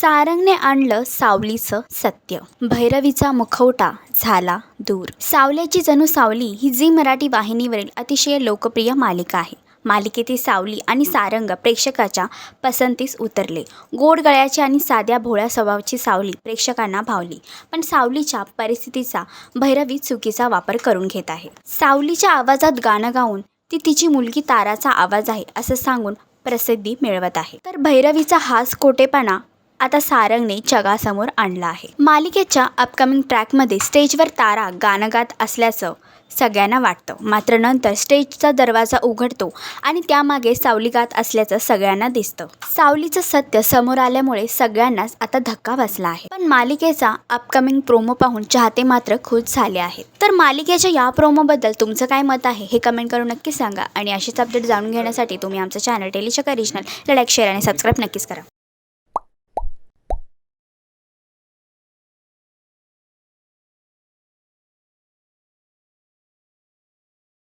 सारंगने आणलं सावलीचं सत्य. भैरवीचा मुखवटा झाला दूर. सावल्याची जणू सावली ही झी मराठी वाहिनीवरील अतिशय लोकप्रिय मालिका आहे. मालिकेतील सावली आणि सारंग प्रेक्षकाच्या पसंतीस उतरले. गोड गळ्याची आणि साध्या भोळ्या स्वभावाची सावली प्रेक्षकांना भावली. पण सावलीच्या परिस्थितीचा भैरवी चुकीचा वापर करून घेत आहे. सावलीच्या आवाजात गाणं गाऊन ती तिची मुलगी ताराचा आवाज आहे असं सांगून प्रसिद्धी मिळवत आहे. तर भैरवीचा हाच कोटेपणा आता सारंगने जगासमोर आणला आहे. मालिकेच्या अपकमिंग ट्रॅकमध्ये स्टेजवर तारा गाणं गात असल्याचं सगळ्यांना वाटतं. मात्र नंतर स्टेजचा दरवाजा उघडतो आणि त्यामागे सावली गात असल्याचं सगळ्यांना दिसतं. सावलीचं सत्य समोर आल्यामुळे सगळ्यांनाच आता धक्का बसला आहे. पण मालिकेचा अपकमिंग प्रोमो पाहून चाहते मात्र खुश झाले आहेत. तर मालिकेच्या या प्रोमोबद्दल तुमचं काय मत आहे हे कमेंट करून नक्की सांगा. आणि अशीच अपडेट जाणून घेण्यासाठी तुम्ही आमचं चॅनल टेलिशका रिजनल लाईक शेअर आणि सबस्क्राईब नक्कीच करा.